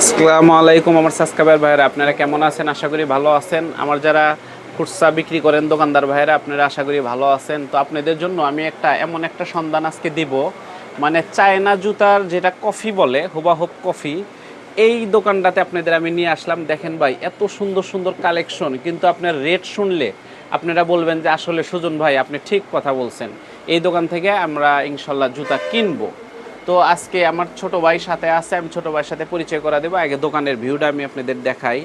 আসসালামু আলাইকুম আমার সাবস্ক্রাইবার ভাইয়েরা, আপনারা কেমন আছেন? আশা করি ভালো আছেন। আমার যারা খুচরা বিক্রি করেন, দোকানদার ভাইয়েরা, আপনারা আশা করি ভালো আছেন। তো আপনাদের জন্য আমি একটা, এমন একটা সন্ধান আজকে দিব। মানে চায়না জুতার যেটা কফি বলে, হুবাহুব কফি, এই দোকানটাতে আপনাদের আমি নিয়ে আসলাম। দেখেন ভাই, এত সুন্দর সুন্দর কালেকশন। কিন্তু আপনার রেট শুনলে আপনারা বলবেন যে আসলে সুজন ভাই, আপনি ঠিক কথা বলছেন। এই দোকান থেকে আমরা ইনশাল্লাহ জুতা কিনবো। তো আজকে আমার ছোট ভাই সাথে আছে আমি ছোট ভাইয়ের সাথে পরিচয় করা দেবো। আগে দোকানের ভিউটা আমি আপনাদের দেখাই।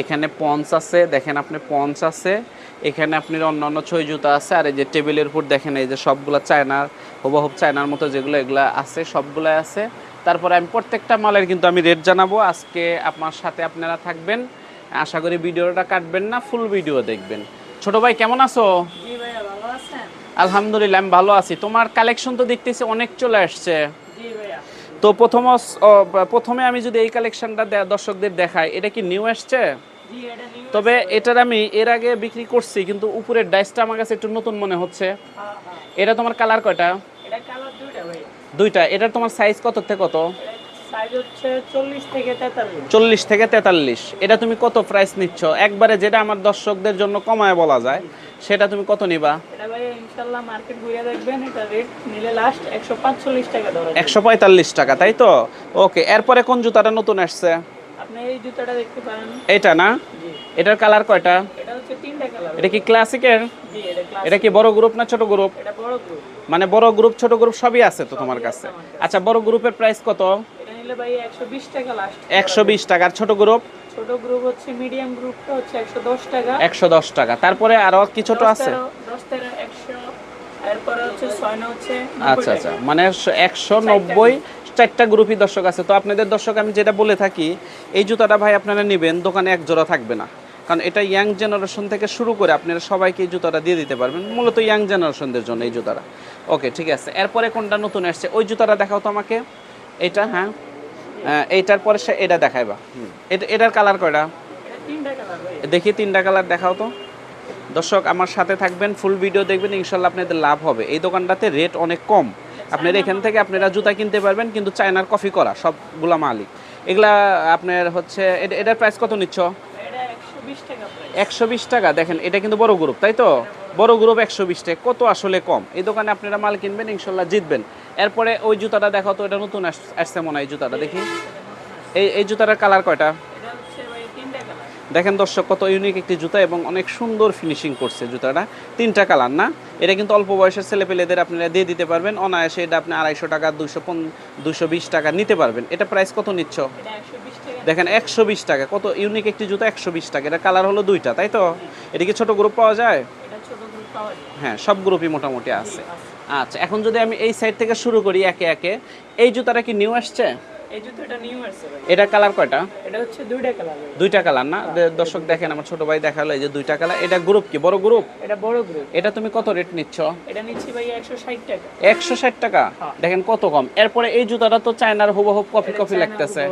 এখানে পঞ্চ আছে দেখেন আপনি পঞ্চ আছে এখানে আপনার অন্য অন্য ছয় জুতা আছে আর এই যে টেবিলের উপর দেখেন এই যে সবগুলো চায়নার হুবহুব চায়নার মতো যেগুলো এগুলো আছে সবগুলো আছে। তারপরে আমি প্রত্যেকটা মালের কিন্তু আমি রেট জানাব। আজকে আপনার সাথে আপনারা থাকবেন। আশা করি ভিডিওটা কাটবেন না ফুল ভিডিও দেখবেন। ছোট ভাই কেমন আছো? আলহামদুলিল্লাহ আমি ভালো আছি। তোমার কালেকশন তো দেখতেছি অনেক চলে আসছে। তো প্রথম প্রথমে আমি যদি এই কালেকশনটা দর্শকদের দেখাই এটা কি নিউ আসছে? তবে এটার আমি এর আগে বিক্রি করছি কিন্তু উপরের ডাইসটা আমার কাছে একটু নতুন মনে হচ্ছে। হ্যাঁ হ্যাঁ। এটা তোমার কালার কয়টা? এটা কালার দুইটা এটার তোমার সাইজ কত থেকে কত? চল্লিশ থেকে তেতাল্লিশ। এটা তুমি কত প্রাইস নিচ্ছ? একবারে যেটা আমার দর্শকদের জন্য কমায় বলা যায় সেটা তুমি কত নিবা? একশো পঁয়তাল্লিশ টাকা তাই তো? ওকে এরপরে কোন জুতাটা নতুন আসছে? আপনি এই জুতাটা দেখতে এটা না? এটার কালার কয়টা? এটা কি ক্লাসিকের এটা কি বড় গ্রুপ না ছোট গ্রুপ মানে বড় গ্রুপ ছোট গ্রুপ সবই আছে তো তোমার কাছে। আচ্ছা বড় গ্রুপের প্রাইস কত? ভাইয়া একশো বিশ টাকা লাস্ট একশো বিশ টাকা। আর ছোট গ্রুপ ছোট গ্রুপ হচ্ছে মিডিয়াম গ্রুপটা হচ্ছে একশো দশ টাকা। একশো দশ টাকা। তারপরে আরও কি ছোট আছে? তেরো- দশ তেরো একশো। এরপরে হচ্ছে ছয় না হচ্ছে আচ্ছা আচ্ছা। মানে একশো নব্বই চারটা গ্রুপই দর্শক আছে। তো আপনাদের দর্শক আমি যেটা বলে থাকি এই জুতাটা ভাই আপনারা নেবেন দোকানে এক জোড়া থাকবে না। কারণ এটা ইয়াং জেনারেশন থেকে শুরু করে আপনারা সবাইকে এই জুতাটা দিয়ে দিতে পারবেন। মূলত ইয়াং জেনারেশনদের জন্য এই জুতাটা। ওকে ঠিক আছে। এরপরে কোনটা নতুন আসছে? ওই জুতাটা দেখাও তো আমাকে। এটা হ্যাঁ? এইটার পরে সে এটা দেখাইবা। হুম। এটা এটার কালার কয়টা? দেখি তিনটা কালার দেখাও তো। দর্শক আমার সাথে থাকবেন ফুল ভিডিও দেখবেন ইনশাল্লাহ আপনাদের লাভ হবে। এই দোকানটাতে রেট অনেক কম। আপনারা এখান থেকে আপনারা জুতা কিনতে পারবেন কিন্তু চায়নার কফি করা সবগুলা মালিক। এগুলা আপনার হচ্ছে এটা- এটার প্রাইস কত নিচ্ছ? একশো বিশ টাকা একশো বিশ টাকা। দেখেন এটা কিন্তু বড় গ্রুপ তাই তো? বড় গ্রুপ একশো বিশ টাকা কত আসলে কম? এই দোকানে আপনারা মাল কিনবেন, ইনশাল্লাহ জিতবেন। এরপরে ওই জুতাটা দেখাও তো, এটা নতুন আসছে মনে হয় জুতাটা, দেখি। এই এই জুতাটার কালার কয়টা? দেখেন দর্শক, কত ইউনিক একটি জুতা এবং অনেক সুন্দর ফিনিশিং করছে জুতাটা। তিনটা কালার, না? এটা কিন্তু অল্প বয়সের ছেলেপেলেদের আপনারা দিয়ে দিতে পারবেন। অনায়াসে এটা আপনি আড়াইশো টাকা দুশো পন দুশো বিশ টাকা নিতে পারবেন। এটা প্রাইস কত নিচ্ছ? দেখেন একশো বিশ টাকা। কত ইউনিক একটি জুতা, একশো বিশ টাকা। এটা কালার হলো দুইটা, তাই তো? এটা কি ছোটো গ্রুপ পাওয়া যায়? হ্যাঁ সব গ্রুপই মোটামুটি আছে। আচ্ছা এখন যদি আমি এই সাইড থেকে শুরু করি একে একে, এই জুতাটা কি নিউ আসছে? এটা কালার কয়টা? এটা হচ্ছে দুইটা কালার দুইটা কালার না? দর্শক দেখেন আমার ছোট ভাই দেখাল এই যে দুইটা কালার এটা গ্রুপ কি? বড় গ্রুপ এটা বড় গ্রুপ এটা তুমি কত রেট নিচ্ছ? এটা নিচ্ছি ভাই একশো ষাট টাকা। একশো ষাট টাকা? হ্যাঁ। দেখেন কত কম। এরপরে এই জুতাটা তো চায়নার হুবহুব কফি কফি লাগতেছে।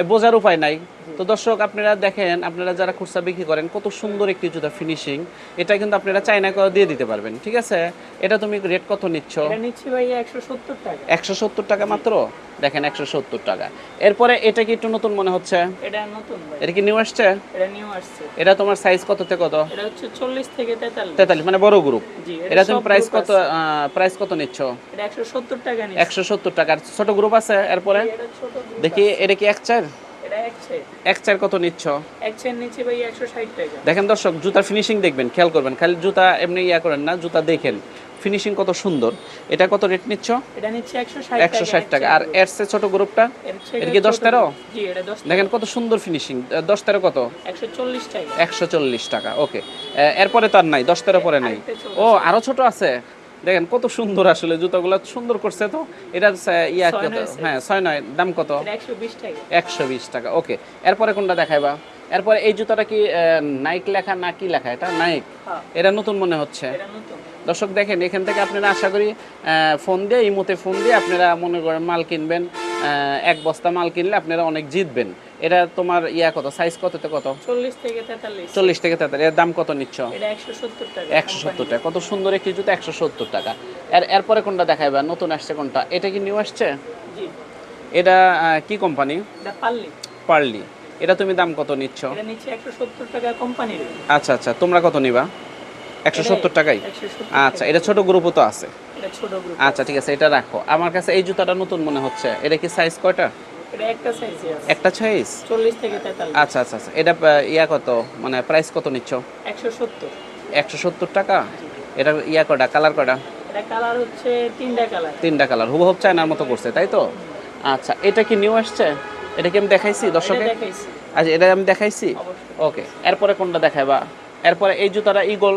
এ বোঝার উপায় নাই। তো দর্শক আপনারা দেখেন আপনারা যারা খুচরা বিক্রি করেন কত সুন্দর একটি জুতা ফিনিশিং এটা কিন্তু আপনারা চায়না করে দিয়ে দিতে পারবেন ঠিক আছে? এটা তুমি রেট কত নিচ্ছ? এটা নিচ্ছি ভাই একশো সত্তর টাকা। একশো সত্তর টাকা মাত্র? দেখেন একশো সত্তর টাকা এরপরে এটা কি একটু নতুন মনে হচ্ছে? এটা নতুন ভাই। এটা কি নিউ আসছে? এটা নিউ আসছে। এটা তোমার সাইজ কত থেকে কত? এটা হচ্ছে চল্লিশ থেকে তেতাল্লিশ। তেতাল্লিশ মানে বড় গ্রুপ জি এটা তুমি প্রাইস কত। প্রাইস কত নিচ্ছ? এটা একশো সত্তর টাকা নিচ্ছ। 170 টাকা। আর ছোট গ্রুপ আছে এরপরে? দেখি এটা কি এক চার? এক চার কত নিচ্ছ? এক চেন নিচ্ছি ভাই একশো ষাট টাকা। দেখেন দর্শক জুতার ফিনিশিং দেখবেন খেয়াল করবেন খালি জুতা এমনি ইয়া করেন না জুতা দেখেন। ফিনিশিং কত সুন্দর। এটা কত রেট নিচ্ছ? এটা নিচ্ছে একশো ষাট একশো ষাট টাকা। আর এর চেয়ে ছোট গ্রুপটা? এর কি তেরো। জি এটা দেখেন কত সুন্দর ফিনিশিং দশ তেরো কত? একশো চল্লিশ টাকা। ওকে এরপরে তো আর নাই দশ তেরো পরে নাই। ও আরও ছোট আছে? দেখেন কত সুন্দর আসলে জুতাগুলো সুন্দর করছে তো। এটা ইয়া কত? হ্যাঁ ছয় নয় দাম কত? একশো বিশ টাকা। ওকে। এরপরে কোনটা দেখাইবা? এরপরে এই জুতাটা কি নাইক লেখা না কি লেখা? এটা নাইক হ্যাঁ। এটা নতুন মনে হচ্ছে? এটা নতুন। দর্শক দেখেন এখান থেকে আপনারা আশা করি ফোন দিয়ে ইমোতে ফোন দিয়ে আপনারা মনে করেন মাল কিনবেন। এক বস্তা মাল কিনলে আপনারা অনেক জিতবেন। এটা তোমার ইয়া কত? সাইজ কততে কত? চল্লিশ থেকে তেতাল্লিশ। চল্লিশ থেকে তেতাল্লিশ। এর দাম কত নিচ্ছ? একশো সত্তর টাকা কত সুন্দর একটি জুতো একশো সত্তর টাকা। এর এরপরে কোনটা দেখাইবা? নতুন আসছে কোনটা? এটা কি নিউ আসছে? এটা কি কোম্পানি পারলি এটা তুমি দাম কত নিচ্ছ? এটা নিচ্ছে একশো সত্তর টাকা কোম্পানির আচ্ছা আচ্ছা। তোমরা কত নিবা? একশো সত্তর টাকাই? আচ্ছা এটা ছোট গ্রুপও তো আছে। এটা ছোট গ্রুপ আচ্ছা ঠিক আছে এটা রাখো। আমার কাছে এই জুতাটা নতুন মনে হচ্ছে। এটা কি সাইজ কয়টা? একটা সাইজে চল্লিশ থেকে আচ্ছা আচ্ছা আচ্ছা। এটা ইয়া কত? মানে প্রাইস কত নিচ্ছ? একশো সত্তর। একশো সত্তর টাকা? এটা ইয়া কটা কালার কটা কালার হচ্ছে তিনটা কালার তিনটা কালার হুবহুব চায়নার মতো করছে তাই তো? আচ্ছা এটা কি নিউ আসছে? এটা কি আমি দেখাইছি দর্শকে? আচ্ছা এটা আমি দেখাইছি? ওকে এরপরে কোনটা দেখাইবা? এরপরে এই জুতাটা ইগল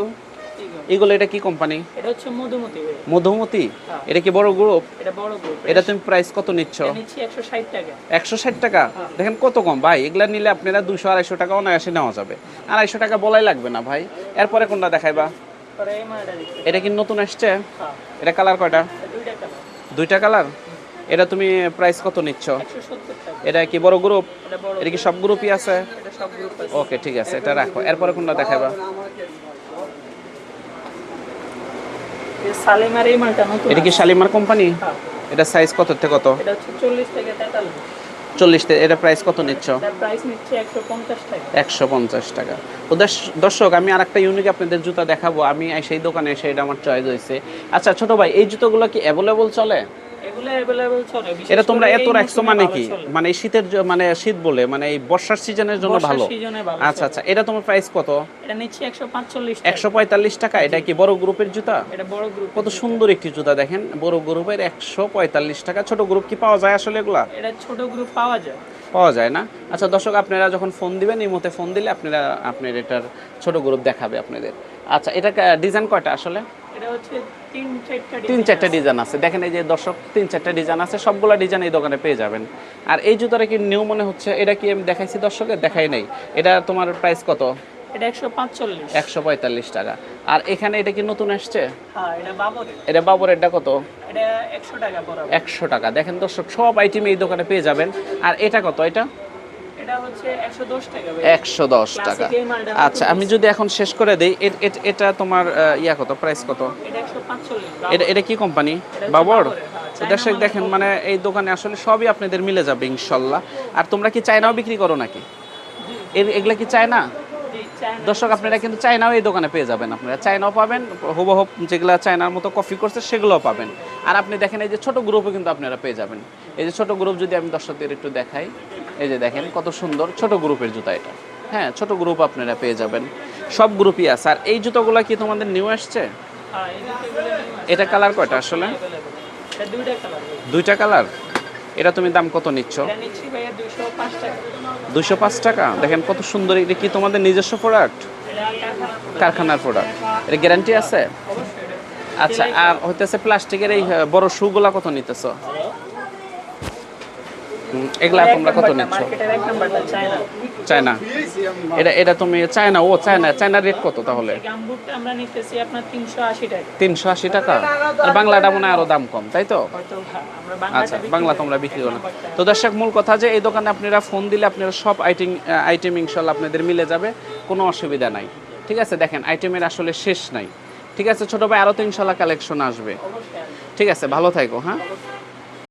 ইগল এটা কি কোম্পানি এটা হচ্ছে মধুমতি মধুমতি? হ্যাঁ। এটা কি বড় গ্রুপ এটা বড় গ্রুপ এটা তুমি প্রাইস কত নিচ্ছ? নিচ্ছি একশো ষাট টাকা। একশো ষাট টাকা? দেখেন কত কম। ভাই এগুলা নিলে আপনারা দুশো আড়াইশো টাকা অনায়াসে নেওয়া যাবে। আড়াইশো টাকা বলাই লাগবে না ভাই। এরপরে কোনটা দেখাইবা? এটা কি নতুন আসছে? হ্যাঁ। এটা কালার কয়টা? দুইটা কালার দুইটা কালার এটা তুমি প্রাইস কত নিচ্ছ? এটা কি বড় গ্রুপ এটা এটা কি সব গ্রুপই আছে? এটা সব গ্রুপ আছে। ওকে ঠিক আছে। এটা রাখো। এরপরে কোনটা দেখাইবা? এই এই মালটা নতুন এটা কি শালিমার কোম্পানি? হ্যাঁ। এটা সাইজ কত থেকে কত? এটা হচ্ছে থেকে চল্লিশ এটা প্রাইস কত নিচ্ছ? প্রাইস নিচ্ছে একশো পঞ্চাশ টাকা। একশো পঞ্চাশ টাকা। তো দর্শ- দর্শক আমি আর একটা ইউনিক আপনাদের জুতা দেখাবো। আমি সেই দোকানে এসে এটা আমার চয়েস হয়েছে। আচ্ছা ছোট ভাই এই জুতোগুলো কি অ্যাভেলেবল চলে? এটা তোমরা এত রাখছো মানে কি? মানে শীতের মানে শীত বলে মানে এই বর্ষার সিজনের জন্য ভালো। আচ্ছা আচ্ছা এটা তোমার প্রাইস কত? এটা নিচ্ছে টাকা। এটা কি বড় গ্রুপের জুতা? এটা বড় গ্রুপ কত সুন্দর একটি জুতা দেখেন বড় গ্রুপের একশো পঁয়তাল্লিশ টাকা। ছোট গ্রুপ কি পাওয়া যায় আসলে এগুলা? এটা ছোট গ্রুপ পাওয়া যায়। পাওয়া যায় না? আচ্ছা দর্শক আপনারা যখন ফোন দিবেন এই মতে ফোন দিলে আপনারা আপনার এটার ছোট গ্রুপ দেখাবে আপনাদের। আচ্ছা এটা ডিজাইন কয়টা আসলে? তিন চারটা। ডিজাইন আছে। দেখেন এই যে দর্শক তিন চারটা ডিজাইন আছে সবগুলা ডিজাইন এই দোকানে পেয়ে যাবেন। আর এই জুতাটা কি নিউ মনে হচ্ছে? এটা কি আমি দেখাইছি দর্শকের দেখাই নাই। এটা তোমার প্রাইস কত? এটা একশো পাঁচচল্লিশ। একশো পঁয়তাল্লিশ টাকা। আর এখানে এটা কি নতুন আসছে? হ্যাঁ এটা বাবরের। এটা বাবরেরটা কত? এটা একশো টাকা পড়াবে একশো টাকা। দেখেন দর্শক সব আইটেম এই দোকানে পেয়ে যাবেন। আর এটা কত? এটা? একশো দশ টাকা আচ্ছা আমি যদি এখন শেষ করে দিই এটা তোমার ইয়া কত? প্রাইস কত? এটা এটা কি কোম্পানি বাবর? হ্যাঁ, দর্শক দেখেন মানে এই দোকানে আসলে সবই আপনাদের মিলে যাবে ইনশাল্লাহ। আর তোমরা কি চায়নাও বিক্রি করো নাকি? এগুলা কি চায়না দর্শক আপনারা কিন্তু চায়নাও এই দোকানে পেয়ে যাবেন। আপনারা চায়নাও পাবেন হুবহুব যেগুলো চায়নার মতো কফি করছে সেগুলোও পাবেন। আর আপনি দেখেন এই যে ছোট গ্রুপও কিন্তু আপনারা পেয়ে যাবেন। এই যে ছোট গ্রুপ যদি আমি দর্শকদের একটু দেখাই। এই যে দেখেন, কত সুন্দর ছোট গ্রুপের জুতা এটা। হ্যাঁ ছোট গ্রুপ আপনারা পেয়ে যাবেন। সব গ্রুপই আছে। আর এই জুতোগুলো কি তোমাদের নিউ আসছে। এটা কালার কয়টা আসলে? দুইটা কালার। এটা তুমি দাম কত নিচ্ছ? দুশো পাঁচ টাকা। দেখেন কত সুন্দর, এটা কি তোমাদের নিজস্ব প্রোডাক্ট কারখানার প্রোডাক্ট এটা গ্যারান্টি আছে? আচ্ছা আর হইতেছে প্লাস্টিকের এই বড় শুগুলা কত নিতেছ? এগুলা তোমরা কত নিচ্ছ? চায়না চায়না এটা এটা তুমি চায়না ও চায়না চায়নার রেট কত তাহলে? আমরা নিতেছি আপনার তিনশো আশি টাকা। তিনশো আশি টাকা? আর বাংলাটা মনে হয় আরও দাম কম তাই তো? আচ্ছা বাংলা তোমরা বিক্রি করো না। তো দর্শক মূল কথা যে এই দোকানে আপনারা ফোন দিলে আপনারা সব আইটেম আইটেম ইনশাল্লাহ আপনাদের মিলে যাবে কোনো অসুবিধা নাই। ঠিক আছে দেখেন আইটেমের আসলে শেষ নাই। ঠিক আছে ছোট ভাই আরও তো ইনশাল্লাহ কালেকশন আসবে। ঠিক আছে ভালো থাকো হ্যাঁ?